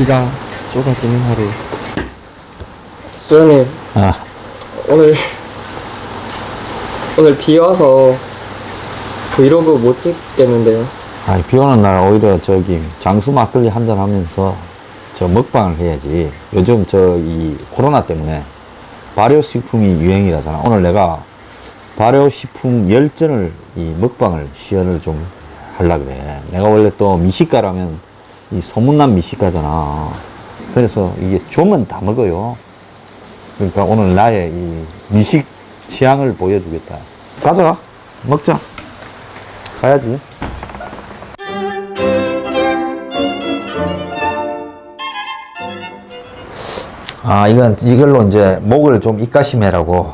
비가 쏟아지는 하루. 소장님, 아, 오늘, 오늘 비 와서 브이로그 못 찍겠는데요. 아니, 비 오는 날 오히려 저기 장수 막걸리 한잔 하면서 저 먹방을 해야지. 요즘 저 이 코로나 때문에 발효식품이 유행이라잖아. 오늘 내가 발효식품 열전을 이 먹방을 시연을 좀 하려 그래. 내가 원래 또 미식가라면 이 소문난 미식가잖아. 그래서 이게 조면 다 먹어요. 그러니까 오늘 나의 이 미식 취향을 보여주겠다. 가자. 먹자. 가야지. 아, 이건, 이걸로 이제 목을 좀 입가심해라고.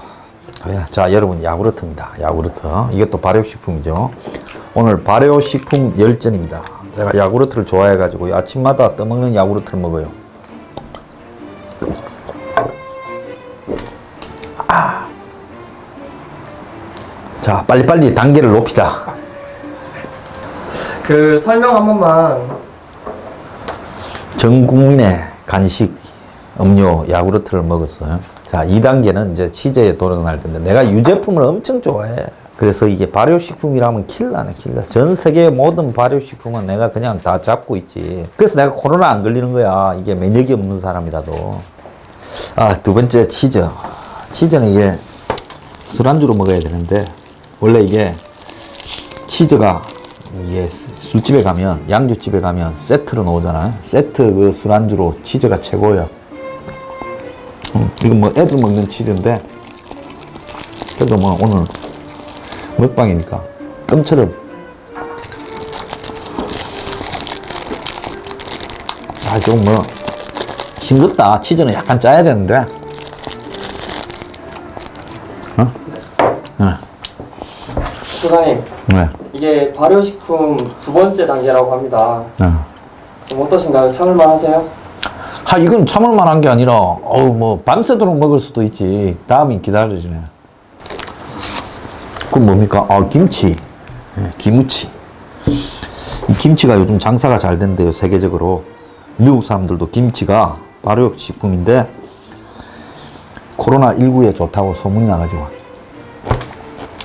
예, 자, 여러분, 야구르트입니다. 야구르트. 이것도 발효식품이죠. 오늘 발효식품 열전입니다. 제가 야구르트를 좋아해가지고 아침마다 떠먹는 야구르트를 먹어요. 아. 자, 빨리빨리 단계를 높이자. 그 설명 한 번만. 전 국민의 간식, 음료, 야구르트를 먹었어요. 자, 2단계는 이제 치즈에 도전할 텐데, 내가 유제품을 엄청 좋아해. 그래서 이게 발효식품이라면 킬러네, 킬러. 전 세계 모든 발효식품은 내가 그냥 다 잡고 있지. 그래서 내가 코로나 안 걸리는 거야. 이게 면역이 없는 사람이라도. 아, 두 번째 치즈. 치즈는 이게 술안주로 먹어야 되는데, 원래 이게 치즈가 이게 술집에 가면 양주집에 가면 세트로 나오잖아요. 세트 그 술안주로 치즈가 최고예요. 음, 이건 뭐 애들 먹는 치즈인데 그래도 뭐 오늘 먹방이니까 껌처럼 아 좀 뭐 싱겁다. 치즈는 약간 짜야 되는데. 어? 네. 소장님, 네. 이게 발효식품 두 번째 단계라고 합니다. 네. 좀 어떠신가요? 참을만 하세요? 아, 이건 참을 만한 게 아니라, 어우, 뭐, 밤새도록 먹을 수도 있지. 다음이 기다려지네. 그건 뭡니까? 아, 김치. 예, 기무치. 이 김치가 요즘 장사가 잘 된대요, 세계적으로. 미국 사람들도 김치가 발효식품인데, 코로나19에 좋다고 소문이 나가지고.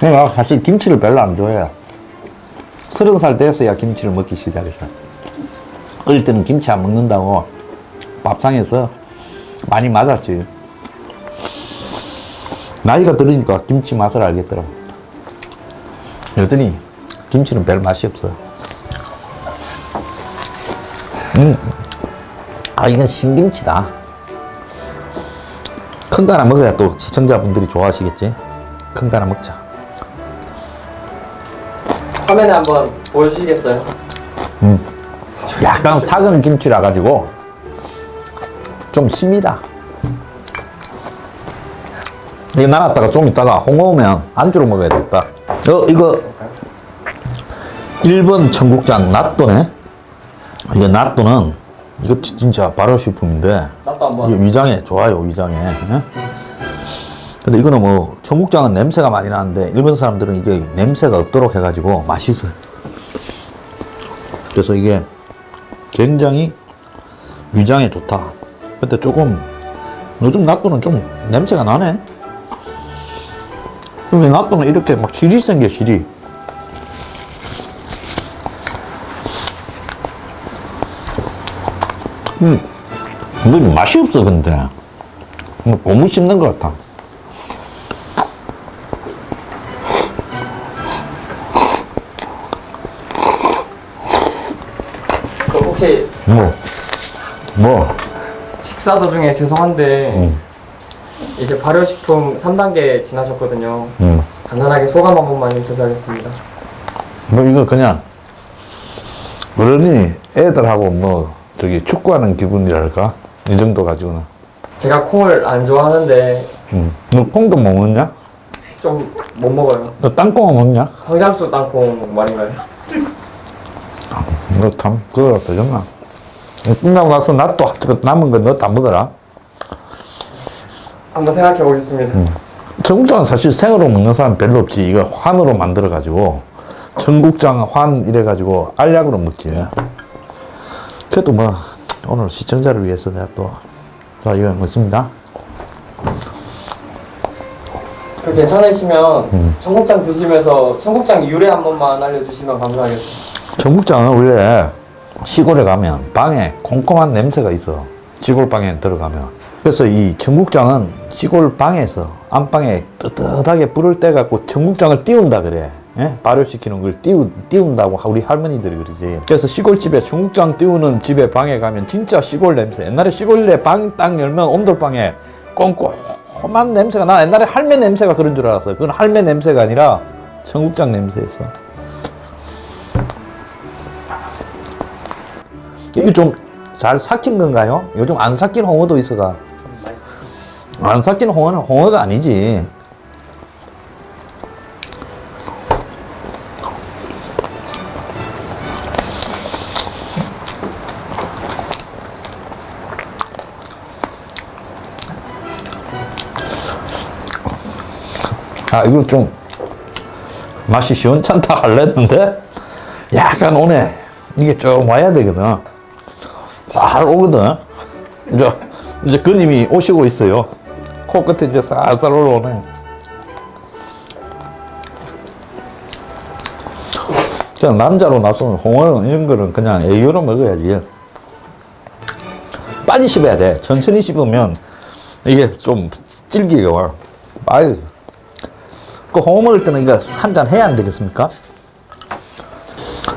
내가 사실 김치를 별로 안 좋아해요. 서른 살 돼서야 김치를 먹기 시작했어요. 어릴 때는 김치 안 먹는다고 밥상에서 많이 맞았지. 나이가 들으니까 김치 맛을 알겠더라고. 여전히 김치는 별 맛이 없어. 음, 아 이건 신김치다. 큰 거 하나 먹어야 또 시청자분들이 좋아하시겠지. 큰 거 하나 먹자. 화면에 한번 보여주시겠어요? 약간 삭은 김치라 가지고 좀 씁니다. 이거 놔놨다가 좀 있다가 홍어 오면 안주로 먹어야 겠다 어, 이거 1번 청국장 낫또네. 이게 낫또는 이거 지- 진짜 발효식품인데. 이게 위장에 좋아요, 위장에. 예? 근데 이거는 뭐 청국장은 냄새가 많이 나는데 일본 사람들은 이게 냄새가 없도록 해가지고 맛있어요. 그래서 이게 굉장히 위장에 좋다. 근데 조금 요즘 낫또는 좀 냄새가 나네. 왜 낫또는 이렇게 막 실이 생겨 실이. 음, 이거 맛이 없어 근데. 뭐 고무 씹는 것 같아. 그 혹시 뭐, 뭐. 식사 도중에 죄송한데 이제 발효식품 3단계 지나셨거든요. 음. 간단하게 소감 한 번만 인터뷰하겠습니다. 뭐 이거 그냥 어른이 애들하고 뭐 저기 축구하는 기분이랄까 이 정도 가지고는 제가 콩을 안 좋아하는데 음. 너 콩도 못 먹냐? 좀 못 먹어요. 너 땅콩 먹냐? 황장수 땅콩 말인가요? 너 참 그거 되겠나? 끝나고 나서 나또 남은 거 너 다 먹어라 한번 생각해 보겠습니다. 청국장은 사실 생으로 먹는 사람 별로 없지 이거 환으로 만들어 가지고 청국장 환 이래 가지고 알약으로 먹지 그래도 뭐 오늘 시청자를 위해서 내가 또, 자, 이거 먹습니다. 그 괜찮으시면 음. 청국장 드시면서 청국장 유래 한 번만 알려주시면 감사하겠습니다. 전국장은 원래 시골에 가면 방에 콩콩한 냄새가 있어. 시골 방에 들어가면. 그래서 이 전국장은 시골 방에서 안방에 뜨뜻하게 불을 떼 갖고 전국장을 띄운다 그래. 예? 발효시키는 걸 띄우, 띄운다고 우리 할머니들이 그러지. 그래서 시골집에 중국장 띄우는 집에 방에 가면 진짜 시골 냄새. 옛날에 시골에 방 딱 열면 온돌방에 꼼꼼한 냄새가 나 옛날에 할매 냄새가 그런 줄 알았어요. 그건 할매 냄새가 아니라 청국장 냄새였어. 이게 좀 잘 삭힌 건가요? 요즘 안 삭힌 홍어도 있어가. 안 삭힌 홍어는 홍어가 아니지. 아, 이거 좀 맛이 시원찮다 할랬는데 약간 오네. 이게 좀 와야 되거든. 잘 오거든. 이제, 이제 그님이 오시고 있어요. 코끝에 이제 쌀쌀 올라오네. 그냥 남자로 나서는 홍어는 이런 거는 그냥 애교로 먹어야지. 빨리 씹어야 돼. 천천히 씹으면 이게 좀 질기가 와. 아유. 그 홍어 먹을 때는 이거 한 잔 해야 안 되겠습니까?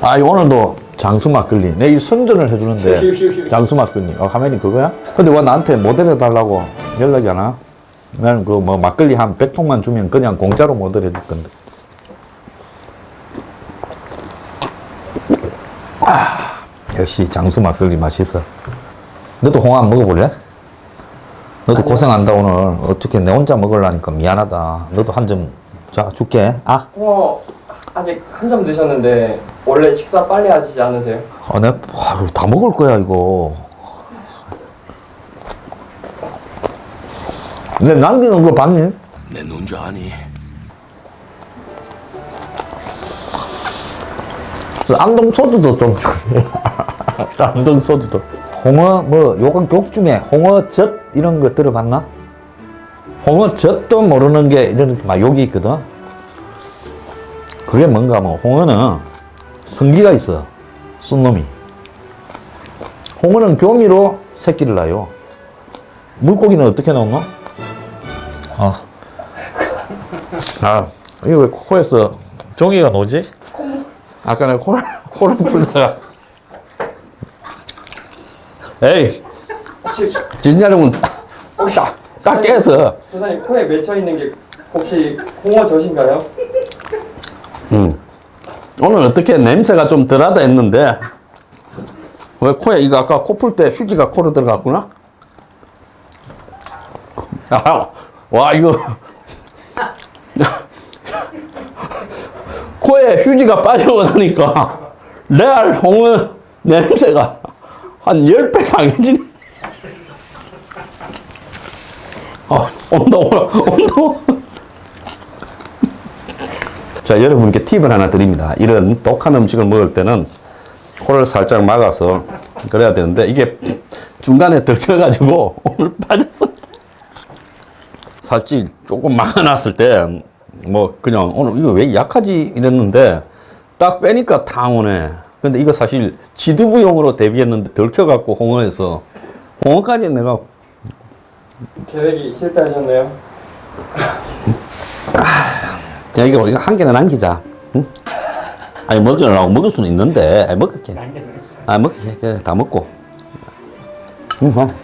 아, 오늘도 장수 막걸리. 내일 선전을 해주는데 장수 막걸리. 어, 화면이 그거야? 근데 왜 나한테 모델 해달라고 연락이 안 와? 나는 그 뭐 막걸리 한 100통만 주면 그냥 공짜로 모델 해 줄 건데. 아, 역시 장수 막걸리 맛있어. 너도 홍어 안 먹어볼래? 너도 고생한다 오늘. 어떻게 내 혼자 먹으려니까 미안하다. 너도 한 점 자 줄게. 아, 홍어 아직 한 점 드셨는데 원래 식사 빨리 하시지 않으세요? 아, 내가 아유, 다 먹을 거야 이거. 내 남기는 거 봤니? 내 눈줄 아니? 그 안동 소주도 좀 안동 소주도 홍어 뭐 요건 곡 중에 홍어젓 이런 거 들어봤나? 홍어젓도 모르는 게 이런 막 욕이 있거든. 그게 뭔가 뭐 홍어는 성기가 있어 쏜놈이. 홍어는 교미로 새끼를 낳아요. 물고기는 어떻게 나오노? 아, 아 이거 왜 코에서 종이가 나오지? 아까 내가 코를, 코를 풀다가. 에이, 혹시 진짜로는 혹시 딱 깨서. 소장님 코에 맺혀 있는 게 혹시 홍어 젖인가요? 응. 오늘 어떻게 냄새가 좀 덜하다 했는데, 왜 코에, 이거 아까 코 풀 때 휴지가 코로 들어갔구나? 아, 와, 이거. 코에 휴지가 빠지고 나니까, 레알 홍어 냄새가 한 10배 강해지네. 아, 온다, 온다, 온다. 자, 여러분께 팁을 하나 드립니다. 이런 독한 음식을 먹을 때는 코를 살짝 막아서 그래야 되는데 이게 중간에 들켜가지고 오늘 빠졌어. 살짝 조금 막아놨을 때 뭐 그냥 오늘 이거 왜 약하지 이랬는데 딱 빼니까 탕 오네. 근데 이거 사실 지두부용으로 대비했는데 들켜갖고 홍어에서 홍어까지 내가 계획이 실패하셨네요. 야, 이거 이거 한 개는 남기자. 응? 아니, 먹으려고 먹을 수는 있는데, 아니, 먹을게. 아, 먹을게. 그래, 다 먹고. 응, 어.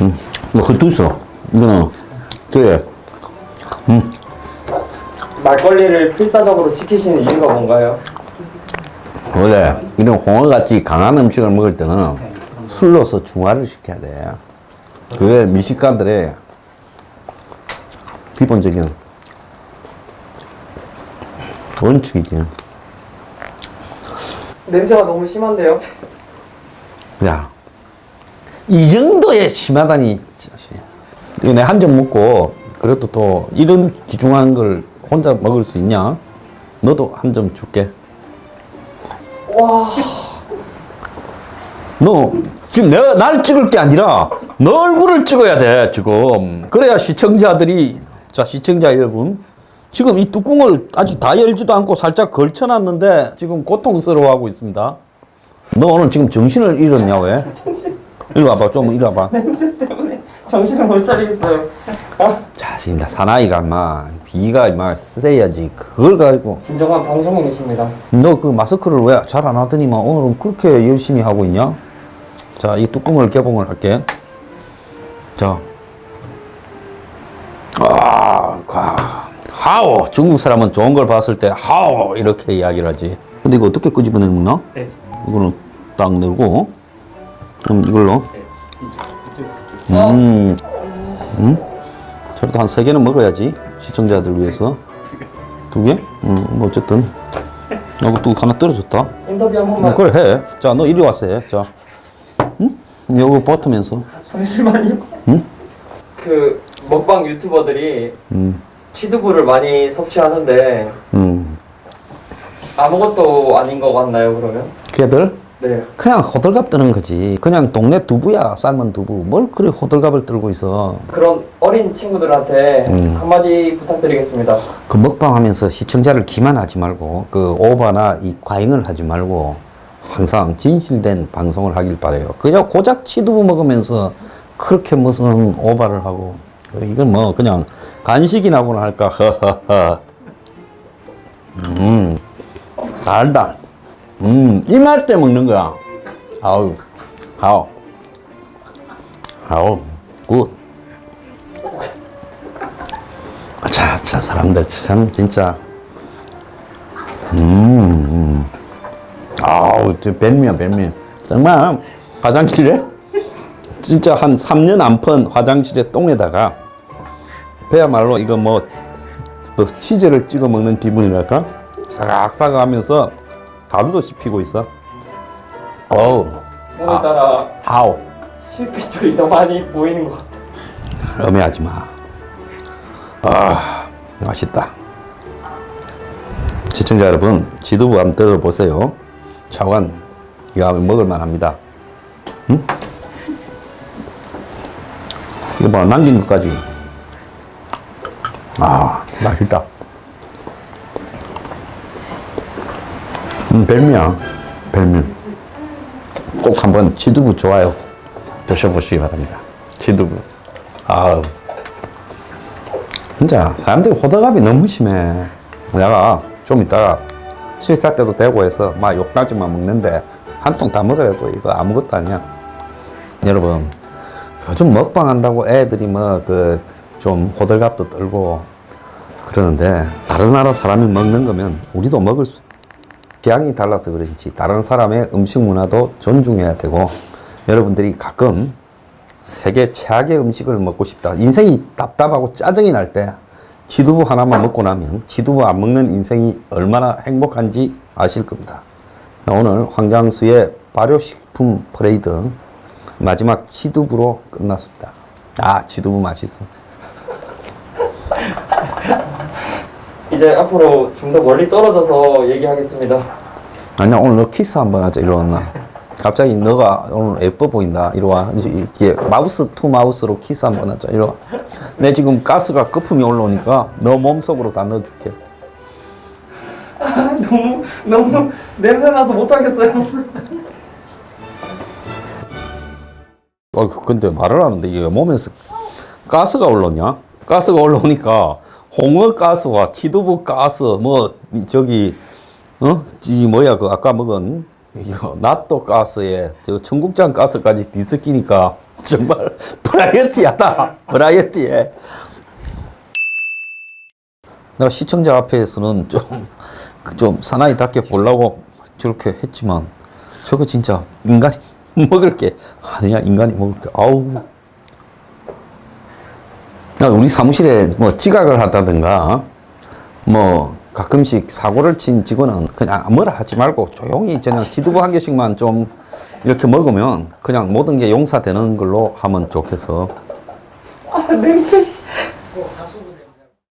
응, 뭐, 그것도 있어. 이거는, 그래. 막걸리를 필사적으로 지키시는 이유가 뭔가요? 원래, 이런 홍어같이 강한 음식을 먹을 때는 술로서 중화를 시켜야 돼. 그게 미식가들의 기본적인 원칙이지. 냄새가 너무 심한데요? 야, 이 정도의 심하다니. 내한 점 먹고, 그래도 또 이런 귀중한 걸 혼자 먹을 수 있냐? 너도 한 점 줄게. 와 너 지금 내가 날 찍을 게 아니라 너 얼굴을 찍어야 돼 지금 그래야 시청자들이 자 시청자 여러분 지금 이 뚜껑을 아직 다 열지도 않고 살짝 걸쳐놨는데 지금 고통스러워하고 있습니다 너 오늘 지금 정신을 잃었냐 왜? 이리 와봐 좀 이리 와봐 냄새 때문에 정신을 못 차리겠어요. 아, 자 지금 사나이가 막 비가 막 세야지 그걸 가지고 진정한 방송인이십니다. 너 그 마스크를 왜 잘 안 하더니만 오늘은 그렇게 열심히 하고 있냐? 자, 이 뚜껑을 개봉을 할게. 자. 아, 과. 하오. 중국 사람은 좋은 걸 봤을 때 하오 이렇게 이야기를 하지. 근데 이거 어떻게 끄집어내 먹나? 네. 이거는 딱 넣고 그럼 이걸로 어, 음. 음? 저래도 한 세 개는 먹어야지. 시청자들 위해서. 두 개? 음, 뭐 어쨌든. 이거 또 하나 떨어졌다. 인터뷰 한 어, 번만. 그래 해. 자, 너 이리 와서 해. 자, 응? 요거 버트면서. 잠시만요. 응? 그 먹방 유튜버들이 음, 취두부를 많이 섭취하는데 음. 아무것도 아닌 것 같나요? 그러면? 걔들 네. 그냥 호들갑 뜨는 거지. 그냥 동네 두부야, 삶은 두부. 뭘 그래 호들갑을 떨고 있어. 그런 어린 친구들한테 음. 한마디 부탁드리겠습니다. 그 먹방 하면서 시청자를 기만하지 말고 그 오바나 이 과잉을 하지 말고 항상 진실된 방송을 하길 바래요. 그냥 고작 치두부 먹으면서 그렇게 무슨 오바를 하고 이건 뭐 그냥 간식이나고나 할까. 음, 달다. 음, 이말 때 먹는 거야. 아우, 아우, 아우, 굿. 자, 자, 사람들 참 진짜. 음, 음. 아우, 저 뱀이야, 뱀이. 정말 화장실에 진짜 한 3년 안 펀 화장실에 똥에다가 그야말로 이거 뭐, 뭐 치즈를 찍어 먹는 기분이랄까? 사각사각 하면서 가루도 씹히고 있어. 어우, 오늘따라 하우. 실핏줄이 더 많이 보이는 것 같아요. 음해하지 마. 아, 맛있다. 시청자 여러분, 지두부 한번 들어보세요. 차관, 이거 하면 먹을만 합니다. 응? 이거 봐, 남긴 것까지. 아, 맛있다. 음, 별미야. 별미. 꼭 한번 지두부 좋아요. 드셔보시기 바랍니다. 지두부. 아우. 진짜 사람들이 호들갑이 너무 심해. 내가 좀 이따가 식사 때도 되고 해서 막 욕나지만 먹는데 한 통 다 먹어도 이거 아무것도 아니야. 여러분 요즘 먹방 한다고 애들이 뭐 그 좀 호들갑도 떨고 그러는데 다른 나라 사람이 먹는 거면 우리도 먹을 수 취향이 달라서 그런지 다른 사람의 음식 문화도 존중해야 되고 여러분들이 가끔 세계 최악의 음식을 먹고 싶다. 인생이 답답하고 짜증이 날 때 지두부 하나만 먹고 나면 지두부 안 먹는 인생이 얼마나 행복한지 아실 겁니다. 오늘 황장수의 발효식품 퍼레이드 마지막 지두부로 끝났습니다. 아, 지두부 맛있어. 이제 앞으로 좀 더 멀리 떨어져서 얘기하겠습니다. 아니야, 오늘 너 키스 한번 하자. 이리 왔나? 갑자기 너가 오늘 예뻐 보인다. 이리 와. 이렇게 마우스 투 마우스로 키스 한번 하자. 이리 와. 내 지금 가스가 거품이 올라오니까 너 몸속으로 다 넣어줄게. 너무 너무 냄새 나서 못 하겠어요. 어, 근데 말을 하는데 이게 몸에서 가스가 올라오냐? 가스가 올라오니까 홍어 가스와 지두부 가스 뭐 저기 어? 이 뭐야 그 아까 먹은 이거 나또 가스에 저 청국장 가스까지 뒤섞이니까 정말 브라이어티하다 브라이어티해 내가 시청자 앞에서는 좀, 좀 사나이답게 보려고 저렇게 했지만 저거 진짜 인간이 먹을 게. 아니야 인간이 먹을 게. 아우. 나 우리 사무실에 뭐 지각을 하다든가 뭐 가끔씩 사고를 친 직원은 그냥 뭐라 하지 말고 조용히 그냥 지두부 한 개씩만 좀 이렇게 먹으면 그냥 모든 게 용서되는 걸로 하면 좋겠어. 아, 냄새.